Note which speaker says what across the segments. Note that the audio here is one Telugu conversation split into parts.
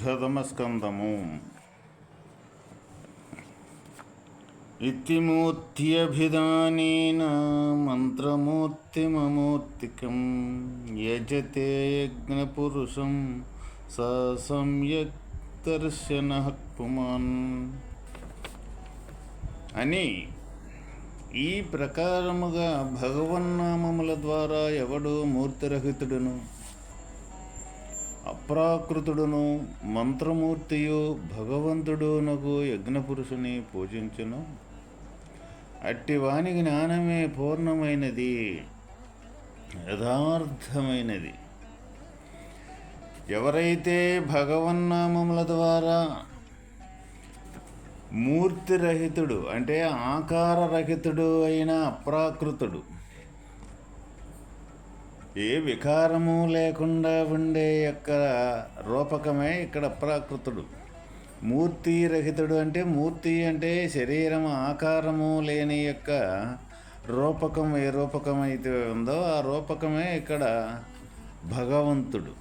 Speaker 1: ప్రథమస్కందము ఇతిమూర్త్యభిధానేన మంత్రమూర్తిమమూర్తికం యజతే యజ్ఞపురుషం స సమ్యక్ దర్శన పుమాన్. అని ఈ ప్రకారముగా భగవన్నామముల ద్వారా ఎవడో మూర్తిరహితుడును అప్రాకృతుడును మంత్రమూర్తియు భగవంతుడునకు యజ్ఞపురుషుని పూజించును. అట్టివాని జ్ఞానమే పూర్ణమైనది యథార్థమైనది. ఎవరైతే భగవన్నామముల ద్వారా మూర్తిరహితుడు అంటే ఆకారరహితుడు అయిన అప్రాకృతుడు ఏ వికారము లేకుండా ఉండే యొక్క రూపకమే ఇక్కడ అప్రాకృతుడు. మూర్తి రహితుడు అంటే మూర్తి అంటే శరీరం ఆకారము లేని యొక్క రూపకం ఏ రూపకమైతే ఉందో ఆ రూపకమే ఇక్కడ భగవంతుడు.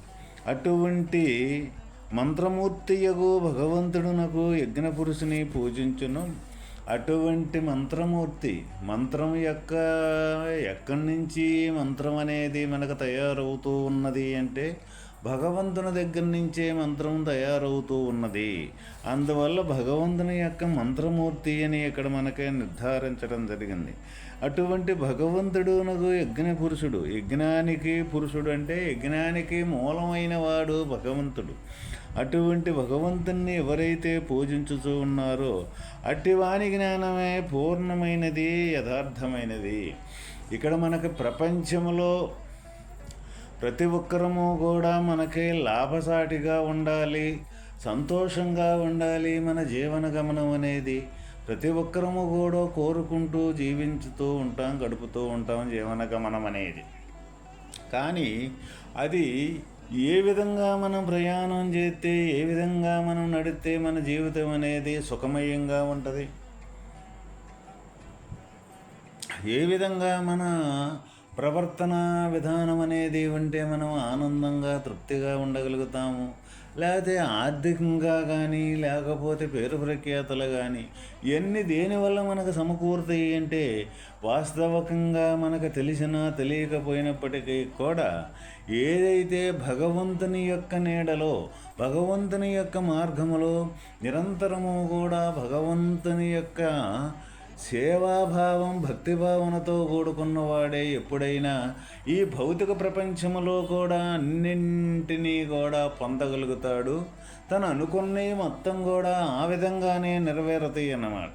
Speaker 1: అటువంటి మంత్రమూర్తియగు భగవంతుడునకు యజ్ఞపురుషుని పూజించును. అటువంటి మంత్రమూర్తి మంత్రం యొక్క ఎక్కడి నుంచి మంత్రం అనేది మనకు తయారవుతూ ఉన్నది అంటే భగవంతుని దగ్గర నుంచే మంత్రం తయారవుతూ ఉన్నది. అందువల్ల భగవంతుని యొక్క మంత్రమూర్తి అని ఇక్కడ మనకే నిర్ధారించడం జరిగింది. అటువంటి భగవంతుడునకు యజ్ఞ పురుషుడు. యజ్ఞానికి పురుషుడు అంటే యజ్ఞానికి మూలమైన వాడు భగవంతుడు. అటువంటి భగవంతుణ్ణి ఎవరైతే పూజించుతూ ఉన్నారో అట్టి జ్ఞానమే పూర్ణమైనది యథార్థమైనది. ఇక్కడ మనకి ప్రపంచంలో ప్రతి ఒక్కరము కూడా మనకి లాభసాటిగా ఉండాలి సంతోషంగా ఉండాలి మన జీవన గమనం అనేది. ప్రతి ఒక్కరము కూడా కోరుకుంటూ జీవించుతూ ఉంటాం గడుపుతూ ఉంటాం జీవన గమనం అనేది. కానీ అది ఏ విధంగా మనం ప్రయాణం చేస్తే ఏ విధంగా మనం నడిస్తే మన జీవితం అనేది సుఖమయంగా ఉంటుంది? ఏ విధంగా మన ప్రవర్తన విధానం అనేది ఉంటే మనం ఆనందంగా తృప్తిగా ఉండగలుగుతాము? లేకపోతే ఆర్థికంగా కానీ లేకపోతే పేరు ప్రఖ్యాతలు కానీ ఇవన్నీ దేనివల్ల మనకు సమకూరుతాయి అంటే వాస్తవకంగా మనకు తెలిసినా తెలియకపోయినప్పటికీ కూడా ఏదైతే భగవంతుని యొక్క నీడలో భగవంతుని యొక్క మార్గములో నిరంతరము కూడా భగవంతుని యొక్క సేవాభావం భక్తిభావనతో కూడుకున్నవాడే ఎప్పుడైనా ఈ భౌతిక ప్రపంచంలో కూడా అన్నింటినీ కూడా పొందగలుగుతాడు. తను అనుకున్నవి మొత్తం కూడా ఆ విధంగానే నెరవేరుతాయి అన్నమాట.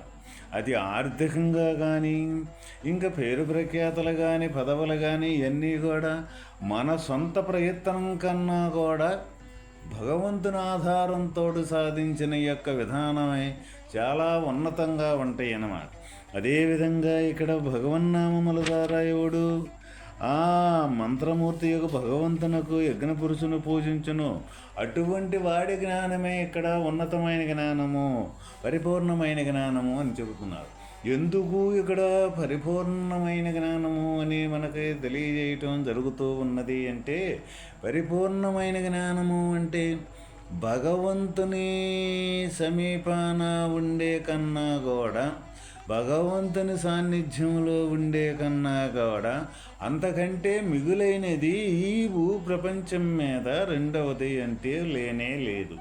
Speaker 1: అది ఆర్థికంగా కానీ ఇంకా పేరు ప్రఖ్యాతలు కానీ పదవులు కానీ ఇవన్నీ కూడా మన సొంత ప్రయత్నం కన్నా కూడా భగవంతుని ఆధారంతో సాధించిన యొక్క విధానమే చాలా ఉన్నతంగా ఉంటాయి అన్నమాట. అదేవిధంగా ఇక్కడ భగవన్నామముల ద్వారా ఎవడు ఆ మంత్రమూర్తి యొక్క భగవంతునకు యజ్ఞపురుషును పూజించును. అటువంటి వాడి జ్ఞానమే ఇక్కడ ఉన్నతమైన జ్ఞానము పరిపూర్ణమైన జ్ఞానము అని చెబుతున్నారు. ఎందుకు ఇక్కడ పరిపూర్ణమైన జ్ఞానము అని మనకి తెలియజేయటం జరుగుతూ ఉన్నది అంటే పరిపూర్ణమైన జ్ఞానము అంటే భగవంతుని సమీపాన ఉండే కన్నా కూడా భగవంతుని సాన్నిధ్యంలో ఉండే కన్నా కూడా అంతకంటే మిగులైనది ఈ భూ ప్రపంచం మీద రెండవది అంటే లేనే లేదు.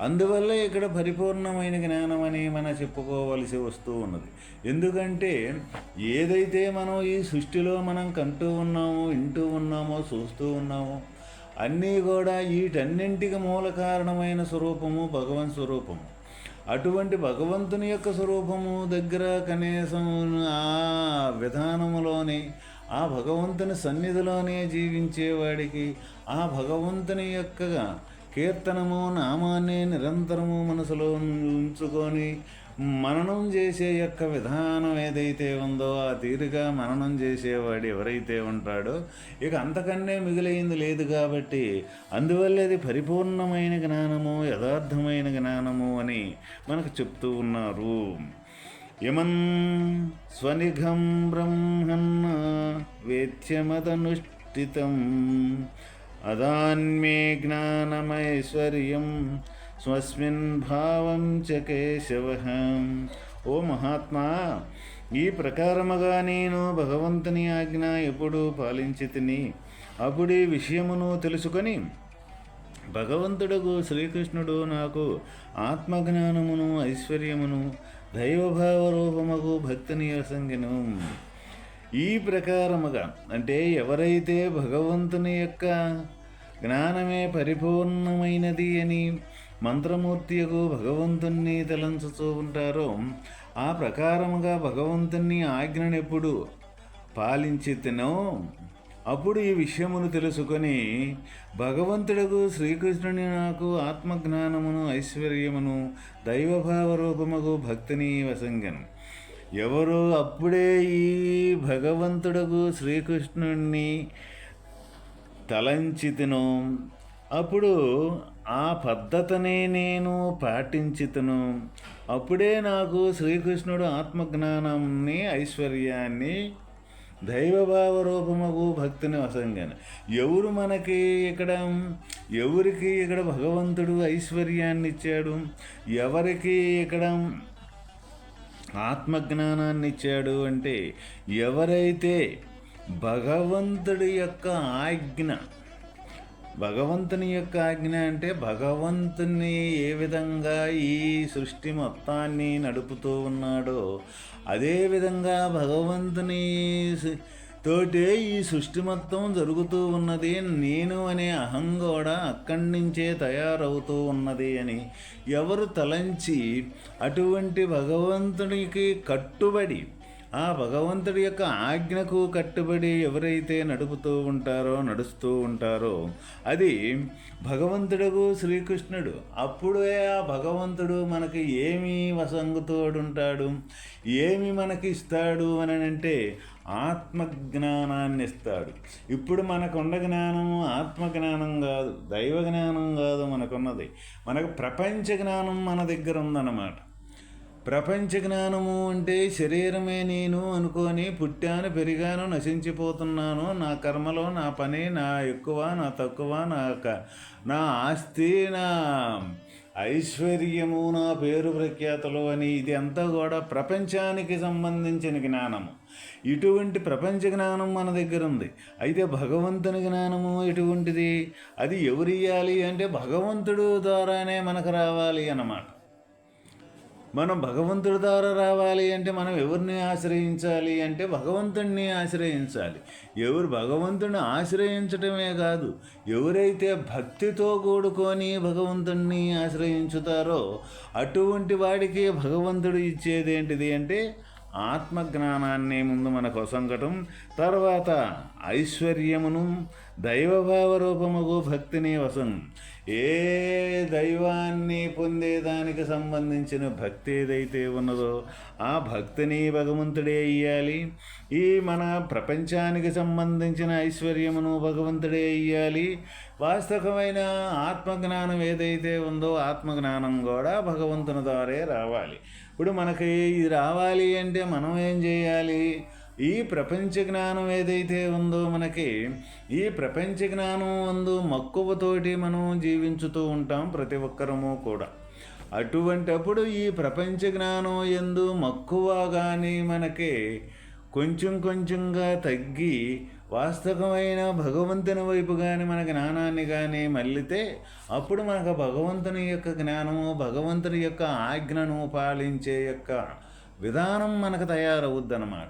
Speaker 1: అందువల్ల ఇక్కడ పరిపూర్ణమైన జ్ఞానం అని మనం చెప్పుకోవలసి వస్తూ ఉన్నది. ఎందుకంటే ఏదైతే మనం ఈ సృష్టిలో మనం కంటూ ఉన్నామో వింటూ ఉన్నామో చూస్తూ ఉన్నామో అన్నీ కూడా వీటన్నింటికి మూల కారణమైన స్వరూపము భగవన్ స్వరూపము. అటువంటి భగవంతుని యొక్క స్వరూపము దగ్గర కనీసం ఆ విధానములోని ఆ భగవంతుని సన్నిధిలోనే జీవించేవాడికి ఆ భగవంతుని యొక్క కీర్తనము నామాన్ని నిరంతరము మనసులో ఉంచుకొని మననం చేసే యొక్క విధానం ఏదైతే ఉందో ఆ తీరుగా మననం చేసేవాడు ఎవరైతే ఉంటాడో ఇక అంతకన్నే మిగిలైంది లేదు కాబట్టి అందువల్ల అది పరిపూర్ణమైన జ్ఞానము యథార్థమైన జ్ఞానము అని మనకు చెప్తూ ఉన్నారు. యమన్ స్వనిఘం బ్రహ్మన్న వేత్యమతనుష్ఠితం అదాన్మే జ్ఞానమైశ్వర్యం స్వస్మిన్ భావం చ కేశవ ఓ మహాత్మా ఈ ప్రకారముగా నేను భగవంతుని ఆజ్ఞ ఎప్పుడు పాలించి తిని అప్పుడే విషయమును తెలుసుకొని భగవంతుడుగు శ్రీకృష్ణుడు నాకు ఆత్మజ్ఞానమును ఐశ్వర్యమును దైవభావ రూపముకు భక్తిని వసంగిను ఈ ప్రకారముగా అంటే ఎవరైతే భగవంతుని యొక్క జ్ఞానమే పరిపూర్ణమైనది అని మంత్రమూర్తియకు భగవంతుణ్ణి తలంచుతూ ఉంటారో ఆ ప్రకారముగా భగవంతుణ్ణి ఆజ్ఞనెప్పుడు పాలించి తినో అప్పుడు ఈ విషయమును తెలుసుకొని భగవంతుడకు శ్రీకృష్ణుని నాకు ఆత్మజ్ఞానమును ఐశ్వర్యమును దైవభావ రూపముకు భక్తిని వసంగను. ఎవరు అప్పుడే ఈ భగవంతుడకు శ్రీకృష్ణుణ్ణి తలంచితినో అప్పుడు ఆ పద్ధతిని నేను పాటించితును. అప్పుడే నాకు శ్రీకృష్ణుడు ఆత్మజ్ఞానాన్ని ఐశ్వర్యాన్ని దైవభావ రూపముకు భక్తిని వసంగాను. ఎవరు మనకి ఇక్కడ ఎవరికి ఇక్కడ భగవంతుడు ఐశ్వర్యాన్ని ఇచ్చాడు ఎవరికి ఇక్కడ ఆత్మజ్ఞానాన్ని ఇచ్చాడు అంటే ఎవరైతే భగవంతుడి యొక్క ఆజ్ఞ భగవంతుని యొక్క ఆజ్ఞ అంటే భగవంతుని ఏ విధంగా ఈ సృష్టి మొత్తాన్ని నడుపుతూ ఉన్నాడో అదేవిధంగా భగవంతుని తోటే ఈ సృష్టి మొత్తం జరుగుతూ ఉన్నది. నేను అనే అహం కూడా అక్కడి నుంచే తయారవుతూ ఉన్నది అని ఎవరు తలంచి అటువంటి భగవంతునికి కట్టుబడి ఆ భగవంతుడి యొక్క ఆజ్ఞకు కట్టుబడి ఎవరైతే నడుపుతూ ఉంటారో నడుస్తూ ఉంటారో అది భగవంతుడు శ్రీకృష్ణుడు. అప్పుడే ఆ భగవంతుడు మనకి ఏమి వసంగుతోడుంటాడు ఏమి మనకి ఇస్తాడు అని అంటే ఆత్మజ్ఞానాన్ని ఇస్తాడు ఇప్పుడు మనకున్న జ్ఞానము ఆత్మజ్ఞానం కాదు దైవ జ్ఞానం కాదు మనకున్నది. మనకు ప్రపంచ జ్ఞానం మన దగ్గర ఉందన్నమాట. ప్రపంచ జ్ఞానము అంటే శరీరమే నేను అనుకొని పుట్టాను పెరిగాను నశించిపోతున్నాను. నా కర్మలో నా పని నా ఎక్కువ నా తక్కువ నా నా ఆస్తి నా ఐశ్వర్యము నా పేరు ప్రఖ్యాతలు అని ఇది అంతా కూడా ప్రపంచానికి సంబంధించిన జ్ఞానము. ఇటువంటి ప్రపంచ జ్ఞానం మన దగ్గర ఉంది. అయితే భగవంతుని జ్ఞానము ఎటువంటిది? అది ఎవరియ్యాలి అంటే భగవంతుడు ద్వారానే మనకు రావాలి అన్నమాట. మనం భగవంతుడి ద్వారా రావాలి అంటే మనం ఎవరిని ఆశ్రయించాలి అంటే భగవంతుడిని ఆశ్రయించాలి. ఎవరు భగవంతుడిని ఆశ్రయించటమే కాదు ఎవరైతే భక్తితో కూడుకొని భగవంతుడిని ఆశ్రయించుతారో అటువంటి వాడికి భగవంతుడు ఇచ్చేది ఏంటిది అంటే ఆత్మజ్ఞానాన్ని ముందు మనకు వసంగటం తర్వాత ఐశ్వర్యమును దైవభావ రూపముకు భక్తిని వసం ఏ దైవాన్ని పొందేదానికి సంబంధించిన భక్తి ఏదైతే ఉన్నదో ఆ భక్తిని భగవంతుడే ఇయ్యాలి. ఈ మన ప్రపంచానికి సంబంధించిన ఐశ్వర్యమును భగవంతుడే ఇయ్యాలి. వాస్తవమైన ఆత్మజ్ఞానం ఏదైతే ఉందో ఆత్మజ్ఞానం కూడా భగవంతుని ద్వారే రావాలి. ఇప్పుడు మనకి ఇది రావాలి అంటే మనం ఏం చేయాలి? ఈ ప్రపంచ జ్ఞానం ఏదైతే ఉందో మనకి ఈ ప్రపంచ జ్ఞానం అందు మక్కువతోటి మనం జీవించుతూ ఉంటాం ప్రతి ఒక్కరము కూడా. అటువంటప్పుడు ఈ ప్రపంచ జ్ఞానం ఎందు మక్కువ కానీ మనకి కొంచెం కొంచెంగా తగ్గి వాస్తవమైన భగవంతుని వైపు కానీ మన జ్ఞానాన్ని కానీ మళ్ళితే అప్పుడు మనకు భగవంతుని యొక్క జ్ఞానము భగవంతుని యొక్క ఆజ్ఞను పాలించే యొక్క విధానం మనకు తయారవుద్ది అన్నమాట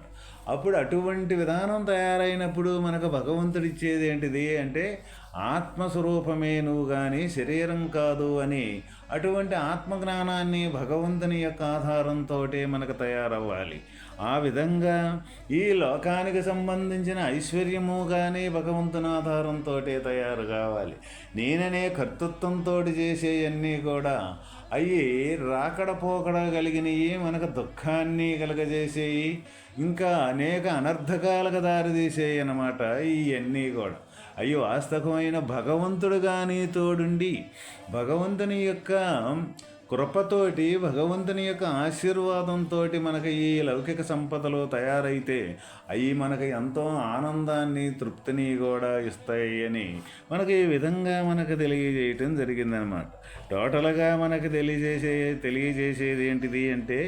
Speaker 1: అప్పుడు అటువంటి విధానం తయారైనప్పుడు మనకు భగవంతుడు ఇచ్చేది ఏంటిది అంటే ఆత్మస్వరూపమే నువ్వు కానీ శరీరం కాదు అని అటువంటి ఆత్మజ్ఞానాన్ని భగవంతుని యొక్క ఆధారంతో మనకు తయారవ్వాలి. ఆ విధంగా ఈ లోకానికి సంబంధించిన ఐశ్వర్యము కానీ భగవంతుని ఆధారంతో తయారు కావాలి. నేననే కర్తృత్వంతో చేసేవన్నీ కూడా అవి రాకడ పోకడ కలిగినవి మనకు దుఃఖాన్ని కలగజేసేవి ఇంకా అనేక అనర్థకాలకు దారితీసేవి అన్నమాట ఇవన్నీ కూడా. అయ్యో వాస్తవమైన భగవంతుడు కానీ తోడుండి భగవంతుని యొక్క కృపతోటి భగవంతుని యొక్క ఆశీర్వాదంతో మనకి ఈ లౌకిక సంపదలు తయారైతే అవి మనకి ఎంతో ఆనందాన్ని తృప్తిని కూడా ఇస్తాయి అని మనకి ఈ విధంగా మనకు తెలియజేయటం జరిగిందనమాట టోటల్గా మనకు తెలియజేసే తెలియజేసేది ఏంటిది అంటే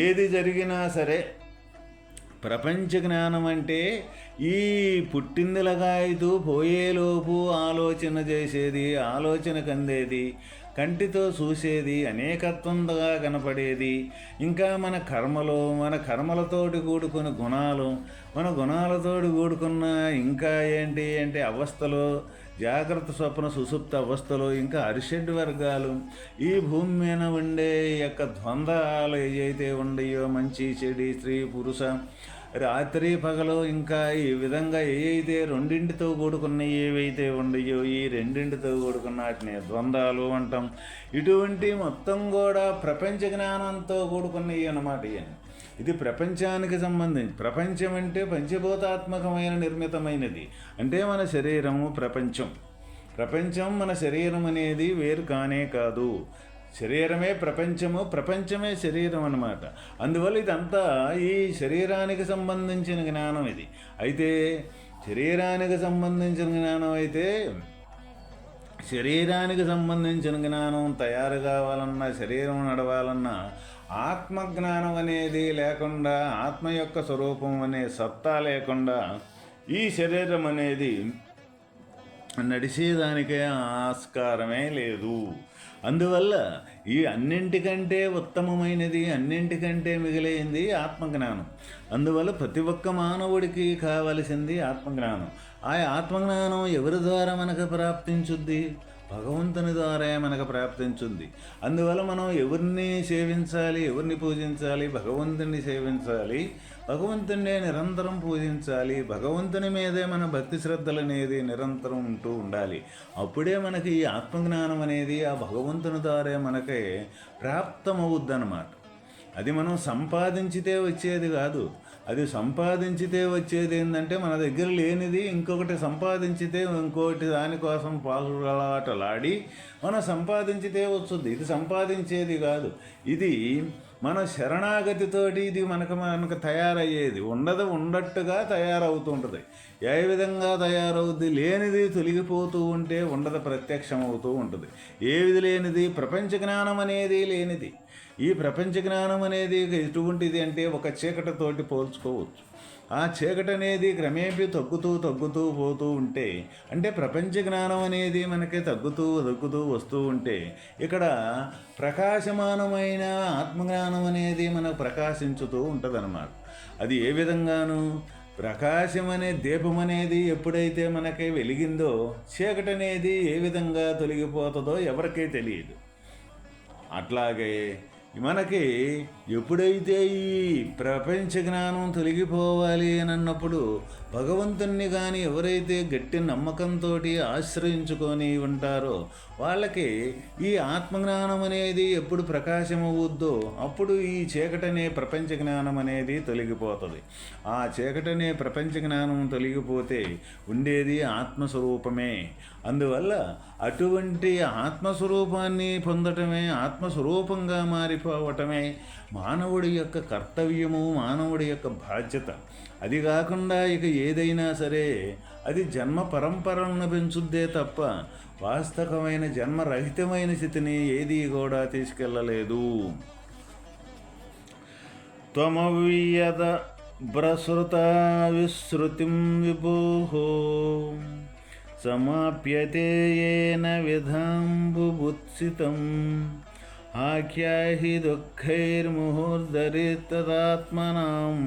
Speaker 1: ఏది జరిగినా సరే ప్రపంచ జ్ఞానం అంటే ఈ పుట్టిందిలగాయతూ పోయేలోపు ఆలోచన చేసేది ఆలోచన కందేది కంటితో చూసేది అనేకత్వంగా కనపడేది. ఇంకా మన కర్మలు మన కర్మలతోటి కూడుకున్న గుణాలు మన గుణాలతోటి కూడుకున్న ఇంకా ఏంటి అంటే అవస్థలు జాగ్రత్త స్వప్న సుసుప్త అవస్థలు ఇంకా అరిషడ్ వర్గాలు. ఈ భూమి మీద ఉండే యొక్క ద్వంద్వాలు ఏవైతే ఉండయో మంచి చెడి స్త్రీ పురుష రాత్రి పగలు ఇంకా ఈ విధంగా ఏవైతే రెండింటితో కూడుకున్న ఏవైతే ఉండయో ఈ రెండింటితో కూడుకున్న వాటిని ద్వంద్వాలు అంటాం. ఇటువంటి మొత్తం కూడా ప్రపంచ జ్ఞానంతో కూడుకున్నవి అన్నమాట ఇవన్నీ ఇది ప్రపంచానికి సంబంధించి ప్రపంచం అంటే పంచభూతాత్మకమైన నిర్మితమైనది. అంటే మన శరీరము ప్రపంచం. ప్రపంచం మన శరీరం అనేది వేరు కానే కాదు. శరీరమే ప్రపంచము ప్రపంచమే శరీరం అన్నమాట. అందువల్ల ఇదంతా ఈ శరీరానికి సంబంధించిన జ్ఞానం ఇది. అయితే శరీరానికి సంబంధించిన జ్ఞానం అయితే శరీరానికి సంబంధించిన జ్ఞానం తయారు కావాలన్నా శరీరం నడవాలన్నా ఆత్మజ్ఞానం అనేది లేకుండా ఆత్మ యొక్క స్వరూపం అనే సత్తా లేకుండా ఈ శరీరం అనేది నడిచేదానికే ఆస్కారమే లేదు. అందువల్ల ఈ అన్నింటికంటే ఉత్తమమైనది అన్నింటికంటే మిగిలింది ఆత్మజ్ఞానం. అందువల్ల ప్రతి ఒక్క మానవుడికి కావలసింది ఆత్మజ్ఞానం. ఆ ఆత్మజ్ఞానం ఎవరి ద్వారా మనకు ప్రాప్తించుద్ది? భగవంతుని ద్వారా మనకు ప్రాప్తించుంది అందువల్ల మనం ఎవరిని సేవించాలి ఎవరిని పూజించాలి భగవంతుని సేవించాలి భగవంతుని నిరంతరం పూజించాలి. భగవంతుని మీదే మన భక్తి శ్రద్ధలు అనేది నిరంతరం ఉంటూ ఉండాలి. అప్పుడే మనకి ఈ ఆత్మజ్ఞానం అనేది ఆ భగవంతుని ద్వారా మనకి ప్రాప్తమవుద్దనమాట అది మనం సంపాదించితే వచ్చేది కాదు. అది సంపాదించితే వచ్చేది ఏంటంటే మన దగ్గర లేనిది ఇంకొకటి సంపాదించితే ఇంకొకటి దానికోసం పాకులాటలాడి మనం సంపాదించితే వస్తుంది ఇది సంపాదించేది కాదు. ఇది మన శరణాగతితోటి ఇది మనకు మనకు తయారయ్యేది. ఉండదు ఉండట్టుగా తయారవుతుంటుంది. ఏ విధంగా తయారవుద్ది? లేనిది తొలగిపోతూ ఉంటే ఉండదు ప్రత్యక్షం అవుతూ ఉంటుంది. ఏది లేనిది? ప్రపంచ జ్ఞానం అనేది లేనిది. ఈ ప్రపంచ జ్ఞానం అనేది ఎటువంటిది అంటే ఒక చీకటితోటి పోల్చుకోవచ్చు. ఆ చీకటి అనేది క్రమేపీ తగ్గుతూ తగ్గుతూ పోతూ ఉంటే అంటే ప్రపంచ జ్ఞానం అనేది మనకి తగ్గుతూ తగ్గుతూ వస్తూ ఉంటే ఇక్కడ ప్రకాశమానమైన ఆత్మజ్ఞానం అనేది మనకు ప్రకాశించుతూ ఉంటుందన్నమాట. అది ఏ విధంగాను? ప్రకాశం అనే దీపం అనేది ఎప్పుడైతే మనకి వెలిగిందో చీకటి అనేది ఏ విధంగా తొలగిపోతుందో ఎవరికీ తెలియదు. అట్లాగే మనకి ఎప్పుడైతే ఈ ప్రపంచ జ్ఞానం తొలగిపోవాలి అని అన్నప్పుడు భగవంతుణ్ణి కానీ ఎవరైతే గట్టి నమ్మకంతో ఆశ్రయించుకొని ఉంటారో వాళ్ళకి ఈ ఆత్మజ్ఞానం అనేది ఎప్పుడు ప్రకాశమవుద్దో అప్పుడు ఈ చీకటనే ప్రపంచ జ్ఞానం అనేది తొలగిపోతుంది. ఆ చీకటనే ప్రపంచ జ్ఞానం తొలగిపోతే ఉండేది ఆత్మస్వరూపమే. అందువల్ల అటువంటి ఆత్మస్వరూపాన్ని పొందటమే ఆత్మస్వరూపంగా మారిపోవటమే మానవుడి యొక్క కర్తవ్యము మానవుడి యొక్క బాధ్యత. అది కాకుండా ఇక ఏదైనా సరే అది జన్మ పరంపరలను పెంచుద్దే తప్ప వాస్తవమైన జన్మరహితమైన స్థితిని ఏది కూడా తీసుకెళ్ళలేదు త్వమవ్యద ప్రసృత విశ్రుతిం విభో సమాప్యతే ఏన విధాంబుబుత్సితం ఆఖ్యాహి దుఃఖైర్ముహుర్దరితదాత్మనాం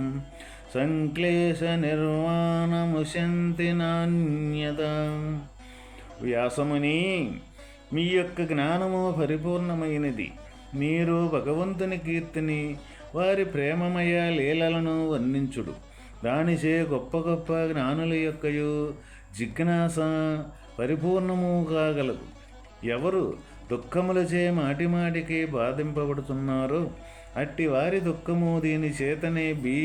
Speaker 1: సంక్లేశ నిర్వాణముశంతి నాణ్యత వ్యాసముని మీ యొక్క జ్ఞానము పరిపూర్ణమైనది. మీరు భగవంతుని కీర్తిని వారి ప్రేమమయ లీలలను వర్ణించుడు. దానిచే గొప్ప గొప్ప జ్ఞానుల యొక్కయు జిజ్ఞాస పరిపూర్ణము కాగలదు ఎవరు దుఃఖములచే మాటిమాటికి బాధింపబడుతున్నారో అట్టి వారి దుఃఖము దీని చేతనే బీ.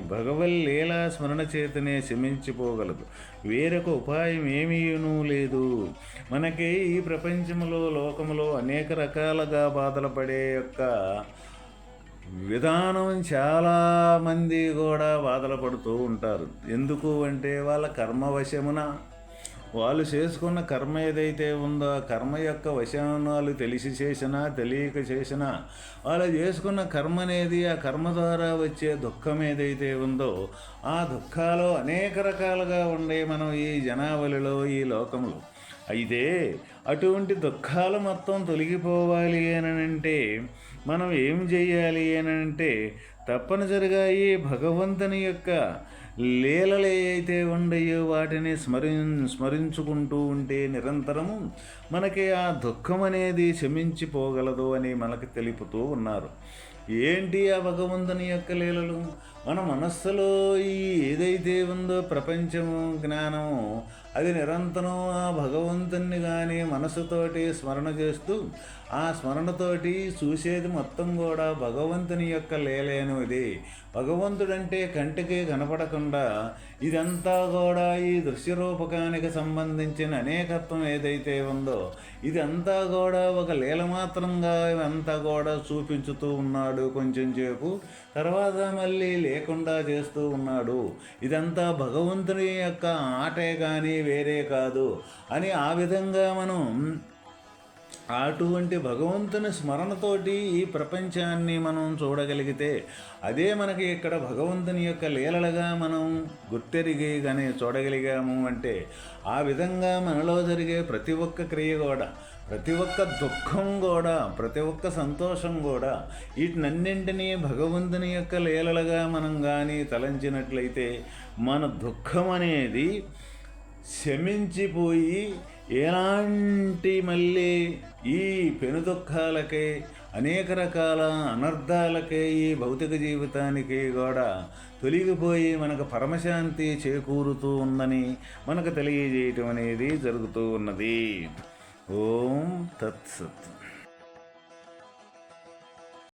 Speaker 1: భగవల్లీలా స్మరణ చేతనే శమించిపోగలదు. వేరొక ఉపాయం ఏమీనూ లేదు. మనకి ఈ ప్రపంచంలో లోకములో అనేక రకాలుగా బాధలు పడే యొక్క విధానం చాలామంది కూడా బాధలు పడుతూ ఉంటారు. ఎందుకు అంటే వాళ్ళ కర్మవశమున వాళ్ళు చేసుకున్న కర్మ ఏదైతే ఉందో కర్మ యొక్క వశనాలు తెలిసి చేసినా తెలియక చేసినా వాళ్ళు చేసుకున్న కర్మ అనేది ఆ కర్మ ద్వారా వచ్చే దుఃఖం ఏదైతే ఉందో ఆ దుఃఖాలు అనేక రకాలుగా ఉండే మనం ఈ జనావళిలో ఈ లోకంలో. అయితే అటువంటి దుఃఖాలు మొత్తం తొలగిపోవాలి అని అంటే మనం ఏం చేయాలి అని అంటే తప్పనిసరిగా ఈ భగవంతుని యొక్క లీలలు ఏవైతే ఉండయో వాటిని స్మరి స్మరించుకుంటూ ఉంటే నిరంతరము మనకి ఆ దుఃఖం అనేది శమించిపోగలదు అని మనకు తెలుపుతూ ఉన్నారు. ఏంటి ఆ భగవంతుని యొక్క లీలలు? మన మనస్సులో ఈ ఏదైతే ఉందో ప్రపంచము జ్ఞానము అది నిరంతరం ఆ భగవంతుని కానీ మనసుతోటి స్మరణ చేస్తూ ఆ స్మరణతోటి చూసేది మొత్తం కూడా భగవంతుని యొక్క లేలేనిది. భగవంతుడంటే కంటికి కనపడకుండా ఇదంతా కూడా ఈ దృశ్యరూపకానికి సంబంధించిన అనేకత్వం ఏదైతే ఉందో ఇదంతా కూడా ఒక లీల మాత్రంగా అంతా కూడా చూపించుతూ ఉన్నాడు కొంచెం సేపు. తర్వాత మళ్ళీ లేకుండా చేస్తూ ఉన్నాడు. ఇదంతా భగవంతుని యొక్క ఆటే కానీ వేరే కాదు. అని ఆ విధంగా మనం అటువంటి భగవంతుని స్మరణతోటి ఈ ప్రపంచాన్ని మనం చూడగలిగితే అదే మనకి ఇక్కడ భగవంతుని యొక్క లీలలుగా మనం గుర్తెరిగి కానీ చూడగలిగాము అంటే ఆ విధంగా మనలో జరిగే ప్రతి ఒక్క క్రియ కూడా ప్రతి ఒక్క దుఃఖం కూడా ప్రతి ఒక్క సంతోషం కూడా వీటినన్నింటినీ భగవంతుని యొక్క లీలలుగా మనం కానీ తలంచినట్లయితే మన దుఃఖం అనేది శమించిపోయి ఎలాంటి మళ్ళీ ఈ పెను దుఃఖాలకే అనేక రకాల అనర్థాలకే ఈ భౌతిక జీవితానికి కూడా తొలగిపోయి మనకు పరమశాంతి చేకూరుతూ ఉందని మనకు తెలియజేయటం అనేది జరుగుతూ ఉన్నది. ఓం తత్సత్